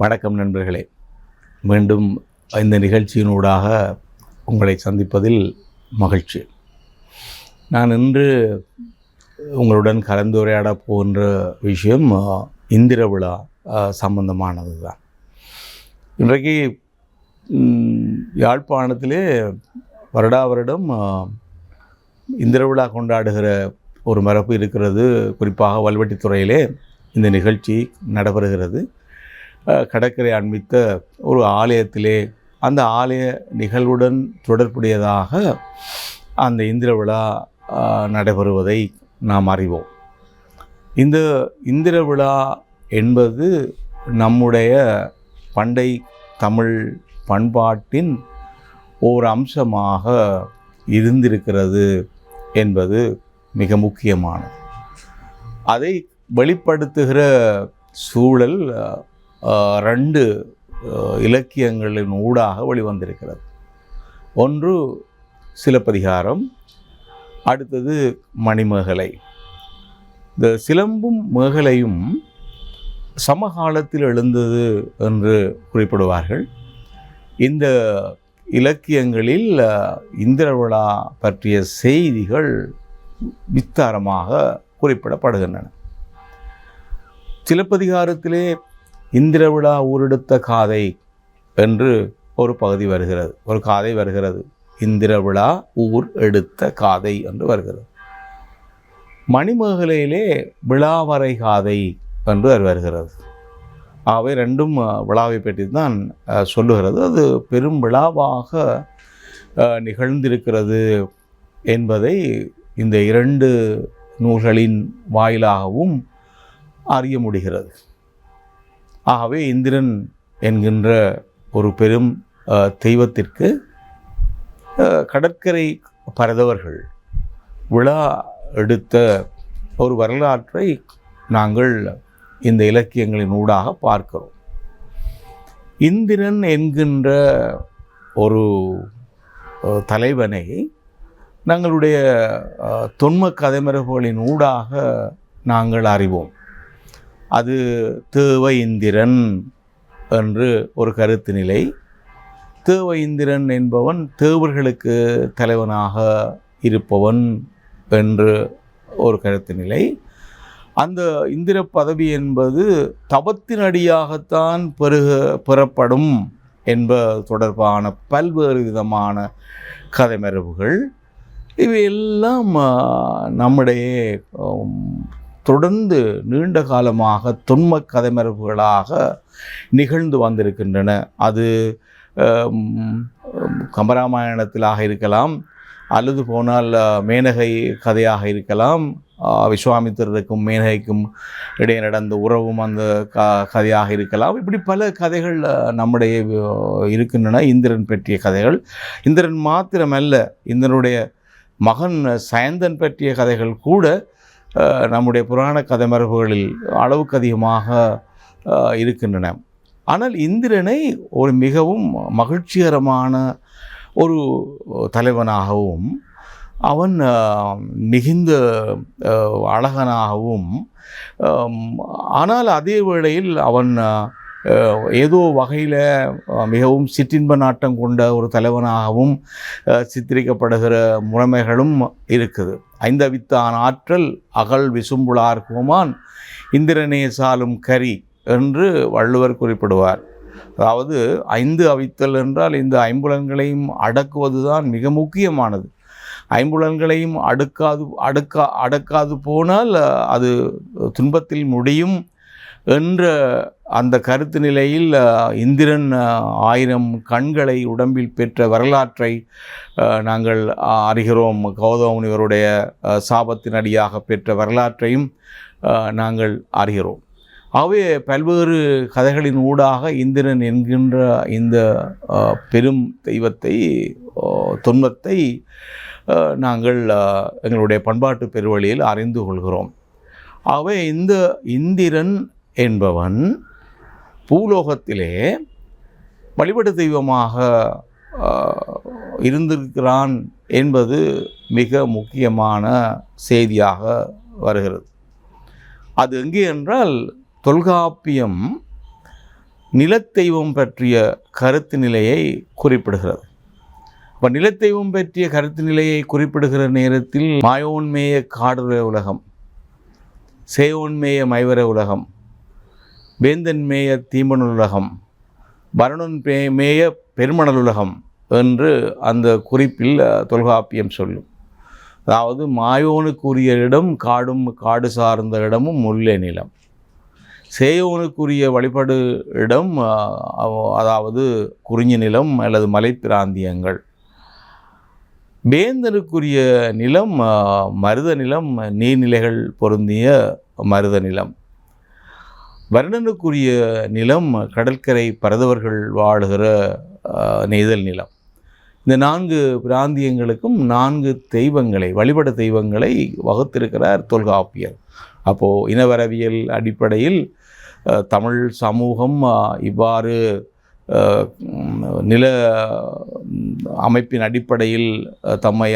வணக்கம் நண்பர்களே. மீண்டும் இந்த நிகழ்ச்சியினூடாக உங்களை சந்திப்பதில் மகிழ்ச்சி. நான் இன்று உங்களுடன் கலந்துரையாட போகின்ற விஷயம் இந்திர விழா சம்பந்தமானது தான் இன்றைக்கு யாழ்ப்பாணத்திலே வருடா வருடம் இந்திர விழா கொண்டாடுகிற ஒரு மரபு இருக்கிறது. குறிப்பாக வல்வெட்டித்துறையிலே இந்த நிகழ்ச்சி நடைபெறுகிறது. கடற்கரை அண்மித்த ஒரு ஆலயத்திலே அந்த ஆலய நிகழ்வுடன் தொடர்புடையதாக அந்த இந்திர விழா நடைபெறுவதை நாம் அறிவோம். இந்த இந்திர விழா என்பது நம்முடைய பண்டை தமிழ் பண்பாட்டின் ஓர் அம்சமாக இருந்திருக்கிறது என்பது மிக முக்கியமானது. அதை வெளிப்படுத்துகிற சூழல் ரெண்டு இலக்கியங்களின் ஊடாக வெளிவந்திருக்கிறது. ஒன்று சிலப்பதிகாரம் அடுத்தது மணிமேகலை. இந்த சிலம்பும் மேகலையும் சமகாலத்தில் எழுந்தது என்று குறிப்பிடுவார்கள். இந்த இலக்கியங்களில் இந்திரவிழா பற்றிய செய்திகள் விஸ்தாரமாக குறிப்பிடப்படுகின்றன. சிலப்பதிகாரத்திலே இந்திர விழா ஊரெடுத்த காதை என்று ஒரு பகுதி வருகிறது. ஒரு காதை வருகிறது. இந்திர விழா ஊர் எடுத்த காதை என்று வருகிறது. மணிமேகலையிலே விழாவரை காதை என்று அது வருகிறது. ஆகவே ரெண்டும் விழாவை பற்றி தான் சொல்லுகிறது. அது பெரும் விழாவாக நிகழ்ந்திருக்கிறது என்பதை இந்த இரண்டு நூல்களின் வாயிலாகவும் அறிய முடிகிறது. ஆகவே இந்திரன் என்கின்ற ஒரு பெரும் தெய்வத்திற்கு கடற்கரை பரதவர்கள் விழா எடுத்த ஒரு வரலாற்றை நாங்கள் இந்த இலக்கியங்களின் ஊடாக பார்க்கிறோம். இந்திரன் என்கின்ற ஒரு தலைவனை நாங்களுடைய தொன்ம கதைமரபுகளின் ஊடாக நாங்கள் அறிவோம். அது தேவ இந்திரன் என்று ஒரு கருத்து நிலை. தேவ இந்திரன் என்பவன் தேவர்களுக்கு தலைவனாக இருப்பவன் என்று ஒரு கருத்து நிலை. அந்த இந்திர பதவி என்பது தபத்தின் அடியாகத்தான் பெருக பெறப்படும் என்பது தொடர்பான பல்வேறு விதமான கதை மரபுகள். இவையெல்லாம் நம்முடைய தொடர்ந்து நீண்ட காலமாக தொன்ம கதை மரபுகளாக நிகழ்ந்து வந்திருக்கின்றன. அது கம்பராமாயணத்திலாக இருக்கலாம் அல்லது போனால் மேனகை கதையாக இருக்கலாம் விஸ்வாமித்திரருக்கும் மேனகைக்கும் இடையே நடந்த உறவும் அந்த க கதையாக இருக்கலாம். இப்படி பல கதைகள் நம்முடைய இருக்கின்றன. இந்திரன் பற்றிய கதைகள். இந்திரன் மாத்திரமல்ல இந்திரனுடைய மகன் சயந்தன் பற்றிய கதைகள் கூட நம்முடைய புராண கதை மரபுகளில் அளவுக்கு அதிகமாக இருக்கின்றன. ஆனால் இந்திரனை ஒரு மிகவும் மகிழ்ச்சிகரமான ஒரு தலைவனாகவும் அவன் மிகுந்த அழகனாகவும் ஆனால் அதே வேளையில் அவன் ஏதோ வகையில் மிகவும் சிற்றின்ப நாட்டம் கொண்ட ஒரு தலைவனாகவும் சித்தரிக்கப்படுகிற முறைமைகளும் இருக்குது. ஐந்தவித்தான் ஆற்றல் அகல் விசும்புளார் கோமான் இந்திரனே சாலும் கரி என்று வள்ளுவர் குறிப்பிடுவார். அதாவது ஐந்து அவித்தல் என்றால் இந்த ஐம்புலன்களையும் அடக்குவது தான் மிக முக்கியமானது. ஐம்புலன்களையும் அடுக்காது அடுக்கா அடக்காது போனால் அது துன்பத்தில் முடியும் என்ற அந்த கருத்து நிலையில் இந்திரன் ஆயிரம் கண்களை உடம்பில் பெற்ற வரலாற்றை நாங்கள் அறிகிறோம். கௌதம முனிவருடைய சாபத்தின் அடியாக பெற்ற வரலாற்றையும் நாங்கள் அறிகிறோம். ஆகவே பல்வேறு கதைகளின் ஊடாக இந்திரன் என்கின்ற இந்த பெரும் தெய்வத்தை துன்பத்தை தொன்மத்தை நாங்கள் எங்களுடைய பண்பாட்டு பெருவழியில் அறிந்து கொள்கிறோம். ஆகவே இந்த இந்திரன் என்பவன் பூலோகத்திலே வழிபடு தெய்வமாக இருந்திருக்கிறான் என்பது மிக முக்கியமான செய்தியாக வருகிறது. அது எங்கே என்றால் தொல்காப்பியம் நிலத்தெய்வம் பற்றிய கருத்து நிலையை குறிப்பிடுகிறது. இப்போ நிலத்தெய்வம் பற்றிய கருத்து நிலையை குறிப்பிடுகிற நேரத்தில் மாயோன்மேய காடுற உலகம் சேயோன்மேய மைவர உலகம் வேந்தன் மேய உலகம் வருணன் பே மேய பெருமணலுலகம் என்று அந்த குறிப்பில் தொல்காப்பியம் சொல்லும். அதாவது மாயோனுக்குரிய இடம் காடும் காடு சார்ந்த இடமும் முல்லை நிலம். சேயோனுக்குரிய வழிபாடு இடம் அதாவது குறிஞ்சி நிலம் அல்லது மலைப்பிராந்தியங்கள் வேந்தனுக்குரிய நிலம் மருத நிலம் நீர்நிலைகள் பொருந்திய மருத நிலம். வருடனுக்குரிய நிலம் கடற்கரை பரதவர்கள் வாழுகிற நெய்தல் நிலம். இந்த நான்கு பிராந்தியங்களுக்கும் நான்கு தெய்வங்களை வழிபட தெய்வங்களை வகுத்திருக்கிறார் தொல்காப்பியர். அப்போது இனவரவியல் அடிப்படையில் தமிழ் சமூகம் இவ்வாறு நில அமைப்பின் அடிப்படையில் தம்மை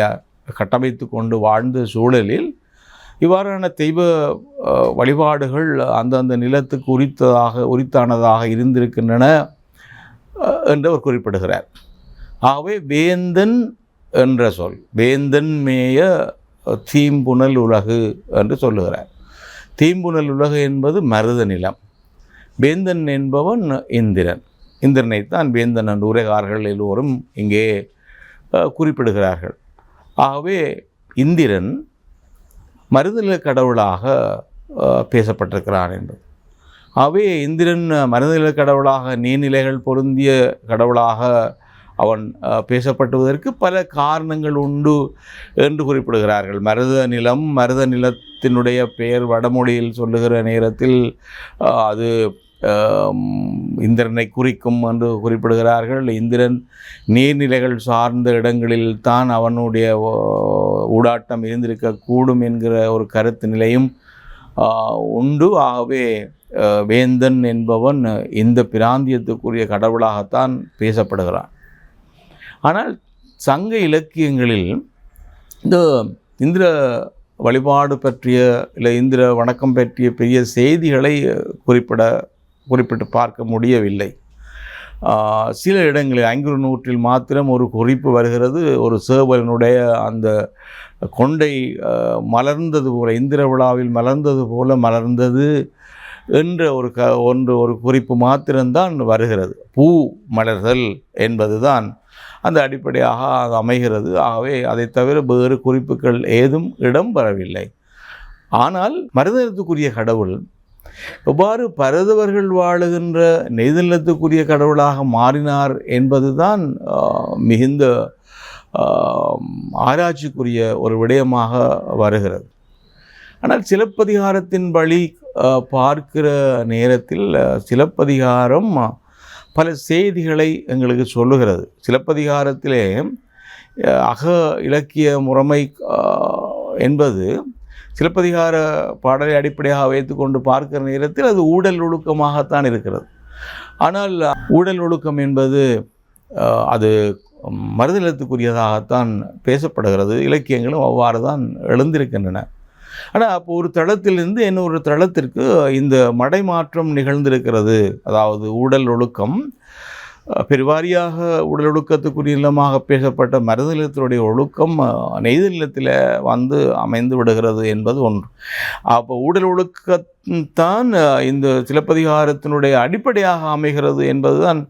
கட்டமைத்து கொண்டு வாழ்ந்த சூழலில் இவ்வாறான தெய்வ வழிபாடுகள் அந்தந்த நிலத்துக்கு உரித்ததாக உரித்தானதாக இருந்திருக்கின்றன என்று அவர் குறிப்பிடுகிறார். ஆகவே வேந்தன் என்ற சொல் வேந்தன் மேய தீம்புணல் உலகு என்று சொல்லுகிறார். தீம்புணல் உலகு என்பது மருத நிலம். வேந்தன் என்பவன் இந்திரன். இந்திரனைத்தான் வேந்தன் என்று உரைகாரர்கள் எல்லோரும் இங்கே குறிப்பிடுகிறார்கள். ஆகவே இந்திரன் மருதநில கடவுளாக பேசப்பட்டிருக்கிறான் என்பது ஆகவே இந்திரன் மருதநில கடவுளாக நீர்நிலைகள் பொருந்திய கடவுளாக அவன் பேசப்பட்டுவதற்கு பல காரணங்கள் உண்டு என்று குறிப்பிடுகிறார்கள். மருத நிலம் மருத நிலத்தினுடைய பெயர் வடமொழியில் சொல்லுகிற நேரத்தில் அது இந்திரனை குறிக்கும் என்று குறிப்பிடுகிறார்கள். இந்திரன் நீர்நிலைகள் சார்ந்த இடங்களில் தான் அவனுடைய ஓ- ஊடாட்டம் இருந்திருக்கக்கூடும் என்கிற ஒரு கருத்து நிலையும் உண்டு. ஆகவே வேந்தன் என்பவன் இந்த பிராந்தியத்துக்குரிய கடவுளாகத்தான் பேசப்படுகிறான். ஆனால் சங்க இலக்கியங்களில் இந்த இந்திர வழிபாடு பற்றிய இல்லை இந்திர வணக்கம் பற்றிய பெரிய செய்திகளை குறிப்பிட குறிப்பிட்டு பார்க்க முடியவில்லை. சில இடங்களில் ஐங்குறு நூற்றில் மாத்திரம் ஒரு குறிப்பு வருகிறது. ஒரு சேவலனுடைய அந்த கொண்டை மலர்ந்தது போல இந்திர விழாவில் மலர்ந்தது போல மலர்ந்தது என்ற ஒரு க ஒன்று ஒரு குறிப்பு மாத்திரம்தான் வருகிறது. பூ மலர்தல் என்பதுதான் அந்த அடிப்படையாக அது அமைகிறது. ஆகவே அதை தவிர வேறு குறிப்புகள் ஏதும் இடம் பெறவில்லை ஆனால் மருதனத்துக்குரிய கடவுள் எவ்வாறு பரதவர்கள் வாழுகின்ற நெய்தல்லத்துக்குரிய கடவுளாக மாறினார் என்பதுதான் மிகுந்த ஆராய்ச்சிக்குரிய ஒரு விடயமாக வருகிறது. ஆனால் சிலப்பதிகாரத்தின் வழி பார்க்கிற நேரத்தில் சிலப்பதிகாரம் பல செய்திகளை எங்களுக்கு சொல்லுகிறது. சிலப்பதிகாரத்திலே அக இலக்கிய முறைமை என்பது சிலப்பதிகார பாடலை அடிப்படையாக வைத்துக்கொண்டு பார்க்கிற நேரத்தில் அது ஊழல் ஒழுக்கமாகத்தான் இருக்கிறது. ஆனால் ஊழல் ஒழுக்கம் என்பது அது மறுதளத்துக்குரியதாகத்தான் பேசப்படுகிறது. இலக்கியங்களும் அவ்வாறு தான் எழுந்திருக்கின்றன. ஆனால் அப்போ ஒரு தளத்திலிருந்து இன்னொரு தளத்திற்கு இந்த மடைமாற்றம் நிகழ்ந்திருக்கிறது. அதாவது ஊழல் ஒழுக்கம். பெருவாரியாக உடல் ஒழுக்கத்துக்குரிய நிலமாக பேசப்பட்ட மருதநிலத்தினுடைய ஒழுக்கம் நெய்த நிலத்தில் வந்து அமைந்து விடுகிறது என்பது ஒன்று. அப்போ உடல் ஒழுக்கத்தான் இந்த சிலப்பதிகாரத்தினுடைய அடிப்படையாக அமைகிறது என்பது தான்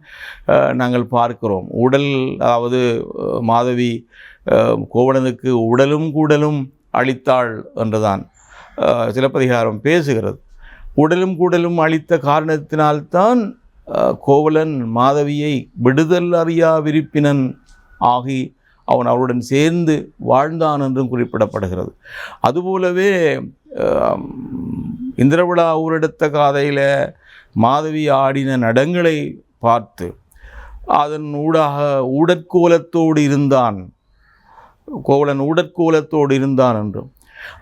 நாங்கள் பார்க்கிறோம். உடல் அதாவது மாதவி கோவலனுக்கு உடலும் கூடலும் அளித்தாள் என்றுதான் சிலப்பதிகாரம் பேசுகிறது. உடலும் கூடலும் அளித்த காரணத்தினால்தான் கோவலன் மாதவியை விடுதல் அறியா விருப்பினன் ஆகி அவன் அவருடன் சேர்ந்து வாழ்ந்தான் என்றும் குறிப்பிடப்படுகிறது. அதுபோலவே இந்திரவிழா ஊரெடுத்த காதையில் மாதவி ஆடின நடங்களை பார்த்து அதன் ஊடாக உடற்கோலத்தோடு இருந்தான். கோவலன் உடற்கோலத்தோடு இருந்தான் என்றும்.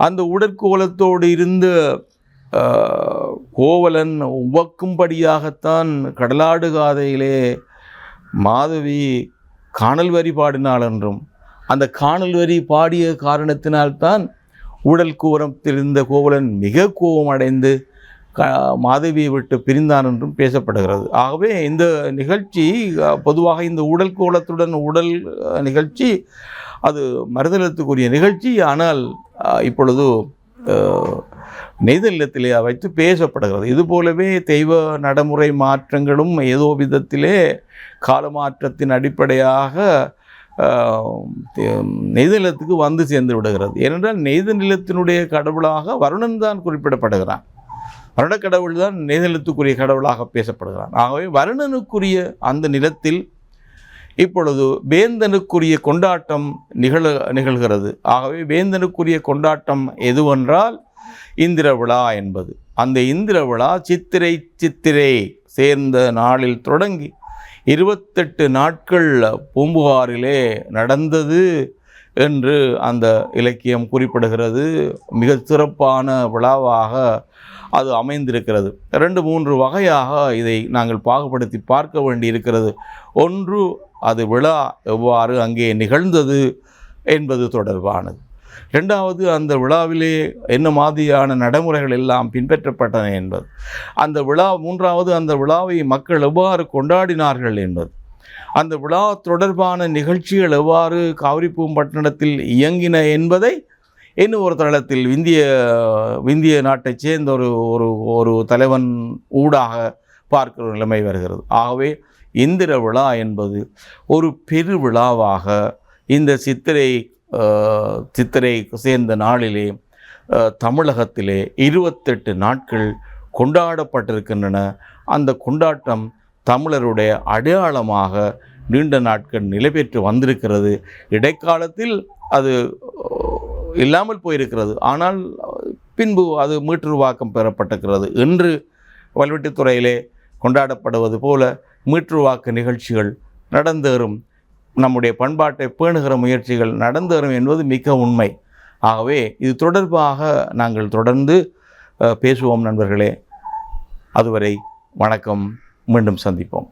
அந்த உடற்கோலத்தோடு இருந்து கோவலன் உவக்கும்படியாகத்தான் கடலாடு காதையிலே மாதவி காணல் வரி பாடினாள் என்றும் அந்த காணல் வரி பாடிய காரணத்தினால்தான் உடல் கூரம் தெரிந்த கோவலன் மிக கோபமடைந்து க மாதவியை விட்டு பிரிந்தான் என்றும் பேசப்படுகிறது. ஆகவே இந்த நிகழ்ச்சி பொதுவாக இந்த உடல் கோலத்துடன் உடல் நிகழ்ச்சி அது மறுதலத்துக்குரிய நிகழ்ச்சி. ஆனால் இப்பொழுது அஹ், வைத்து பேசப்படுகிறது. இது போலவே தெய்வ நடைமுறை மாற்றங்களும் ஏதோ விதத்திலே காலமாற்றத்தின் அடிப்படையாக ஆஹ், நிலத்துக்கு வந்து சேர்ந்து விடுகிறது. ஏனென்றால் நெய்தல் நிலத்தினுடைய கடவுளாக வருணன் தான் குறிப்பிடப்படுகிறான். வருட கடவுள் தான் நெய்தலத்துக்குரிய கடவுளாக பேசப்படுகிறான். ஆகவே வருணனுக்குரிய அந்த நிலத்தில் இப்பொழுது வேந்தனுக்குரிய கொண்டாட்டம் நிகழ நிகழ்கிறது. ஆகவே வேந்தனுக்குரிய கொண்டாட்டம் எதுவென்றால் இந்திர விழா என்பது. அந்த இந்திர விழா சித்திரை சித்திரை சேர்ந்த நாளில் தொடங்கி இருபத்தெட்டு நாட்கள் பூம்புகாரிலே நடந்தது என்று அந்த இலக்கியம் குறிப்பிடுகிறது. மிக சிறப்பான விழாவாக அது அமைந்திருக்கிறது. ரெண்டு மூன்று வகையாக இதை நாங்கள் பாகுபடுத்தி பார்க்க வேண்டியிருக்கிறது. ஒன்று அது விழா எவ்வாறு அங்கே நிகழ்ந்தது என்பது தொடர்பானது. ரெண்டாவது அந்த விழாவிலே என்ன மாதிரியான நடைமுறைகள் எல்லாம் பின்பற்றப்பட்டன என்பது. அந்த விழா மூன்றாவது அந்த விழாவை மக்கள் எவ்வாறு கொண்டாடினார்கள் என்பது. அந்த விழா தொடர்பான நிகழ்ச்சிகள் எவ்வாறு காவிரிப்பூம்பட்டினத்தில் இயங்கின என்பதை இன்னும் ஒரு தளத்தில் இந்திய இந்திய நாட்டைச் சேர்ந்த ஒரு ஒரு ஒரு தலைவன் ஊடாக பார்க்கிற நிலைமை வருகிறது. ஆகவே இந்திர விழா என்பது ஒரு பெரு விழாவாக இந்த சித்திரை சித்திரை சேர்ந்த நாளிலே தமிழகத்திலே இருபத்தெட்டு நாட்கள் கொண்டாடப்பட்டிருக்கின்றன. அந்த கொண்டாட்டம் தமிழருடைய அடையாளமாக நீண்ட நாட்கள் நிலை பெற்று வந்திருக்கிறது. இடைக்காலத்தில் அது இல்லாமல் போயிருக்கிறது. ஆனால் பின்பு அது மீட்டுருவாக்கம் பெறப்பட்டிருக்கிறது. இன்று வல்வெட்டித்துறையிலே கொண்டாடப்படுவது போல மீட்டுருவாக்க நிகழ்ச்சிகள் நடந்தேறும். நம்முடைய பண்பாட்டை பேணுகிற முயற்சிகள் நடந்து வரும் என்பது மிக உண்மை. ஆகவே இது தொடர்பாக நாங்கள் தொடர்ந்து பேசுவோம் நண்பர்களே. அதுவரை வணக்கம். மீண்டும் சந்திப்போம்.